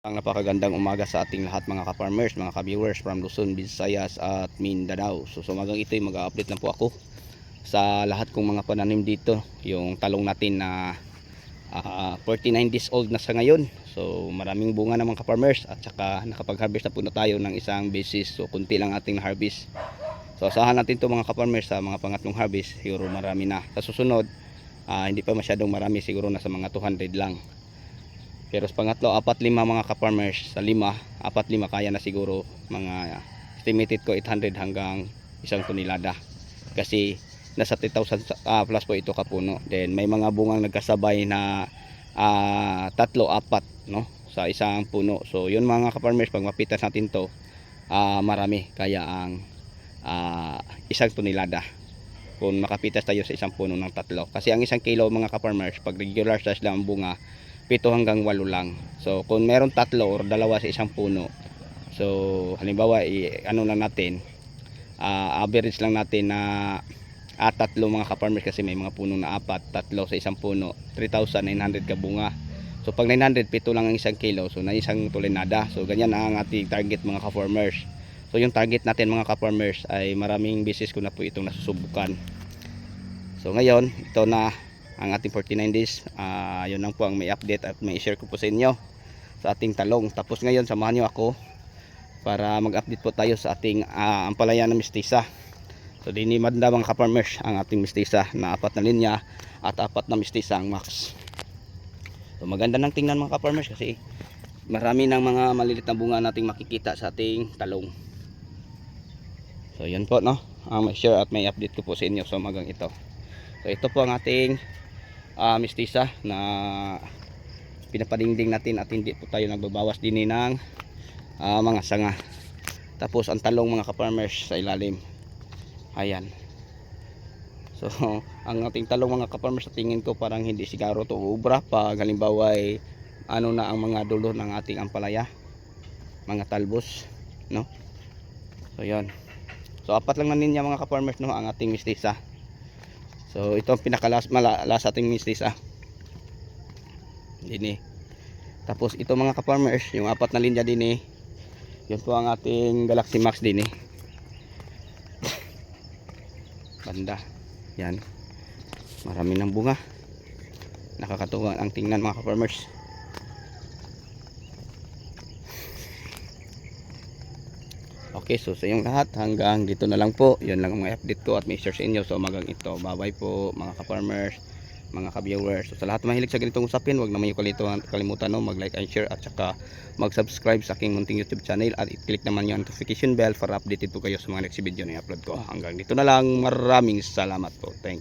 Ang napakagandang umaga sa ating lahat mga ka-farmers, mga ka-viewers from Luzon, Visayas at Mindanao. So sa umagang ito ay mag-update na po ako sa lahat kong mga pananim dito. Yung talong natin na ah, 49 days old na sa ngayon. So maraming bunga ng mga ka-farmers at saka nakapag-harvest na po na tayo ng isang basis. So kunti lang ating na-harvest. So asahan natin to mga ka-farmers sa mga pangatlong harvest. Siguro marami na. Sa susunod, ah, hindi pa masyadong marami. Siguro nasa mga 200 lang. Pero sa pangatlo, apat lima mga ka-farmers. Sa lima, apat lima kaya na siguro mga estimated ko 800 hanggang isang tonelada. Kasi nasa 3,000 sa- ah, plus po ito kapuno. Then may mga bungang nagkasabay na ah, tatlo, apat no sa isang puno. So yun mga ka-farmers, pag mapitas natin to, ah, marami. Kaya ang ah, isang tonelada kung makapitas tayo sa isang puno ng tatlo. Kasi ang isang kilo mga ka-farmers, pag regular size lang ang bunga, pito hanggang walo lang. So kung meron tatlo or dalawa sa isang puno, so halimbawa i, ano lang natin, ah, average lang natin na at tatlo mga ka-farmers kasi may mga puno na apat, tatlo sa isang puno, 3,900 ka bunga. So pag 900, pito lang ang isang kilo, so na isang tulinada. So ganyan ang ating target mga ka-farmers. So yung target natin mga ka-farmers ay maraming beses ko na po itong nasusubukan. So ngayon, ito na ang ating 49 days. Ah, yun lang po ang may update at may share ko po sa inyo sa ating talong. Tapos ngayon, samahan nyo ako para mag-update po tayo sa ating ah, ampalaya na mistisa. So dini manda mga ka-farmers ang ating mistisa na apat na linya at apat na mistisa ang max. So maganda nang tingnan mga ka-farmers kasi marami ng mga malilit na bunga nating makikita sa ating talong. So yun po no. Ang may share at may update ko po sa inyo sa umagang ito. So ito po ang ating ah, mistisa na pinapadingding natin at hindi po tayo nagbabawas din ng ah, mga sanga. Tapos ang talong mga ka-farmers sa ilalim. Ayan. So, ang ating talong mga ka-farmers sa tingin ko parang hindi sigaro to ubra pag halimbawa ay ano na ang mga dulo ng ating ampalaya. Mga talbos, no? So, yan. So, apat lang na ninya mga ka-farmers no ang ating mistisa. So, ito ang pinakalas malalas ating mistisa. Dini. Tapos ito mga ka-farmers, yung apat na linya din eh. Yun po ang ating Galaxy Max din eh. Banda. Yan. Marami ng bunga. Nakakatuwa ang tingnan mga ka-farmers. Okay, so sa inyong lahat, hanggang dito na lang po. Yan lang ang mga update ko at may share sa inyo sa umagang ito. Bye-bye po mga ka-farmers, mga ka-viewers. So, sa lahat mahilig sa ganitong usapin, huwag naman yung kalimutan, kalimutan no, mag-like and share at saka mag-subscribe sa aking munting YouTube channel at i-click naman yung notification bell para updated po kayo sa mga next video na i-upload ko. Hanggang dito na lang. Maraming salamat po. Thank you.